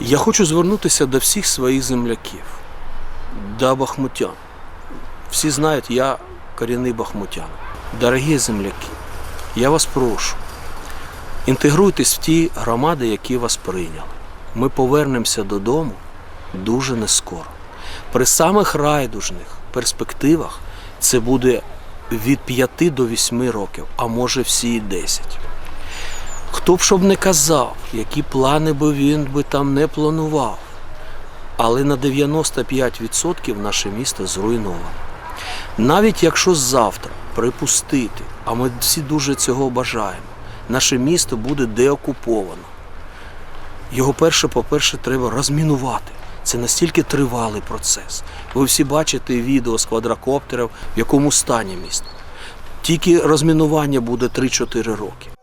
Я хочу звернутися до всіх своїх земляків, до бахмутян. Всі знають, я корінний бахмутян. Дорогі земляки, я вас прошу, інтегруйтесь в ті громади, які вас прийняли. Ми повернемося додому дуже нескоро. При самих райдужних перспективах це буде від 5 до 8 років, а може всі і 10. Хто б щоб не казав, які плани би він би там не планував, але на 95% наше місто зруйновано. Навіть якщо завтра припустити, а ми всі дуже цього бажаємо, наше місто буде деокуповано. Його перше, по-перше, треба розмінувати. Це настільки тривалий процес. Ви всі бачите відео з квадрокоптерів, в якому стані місто. Тільки розмінування буде 3-4 роки.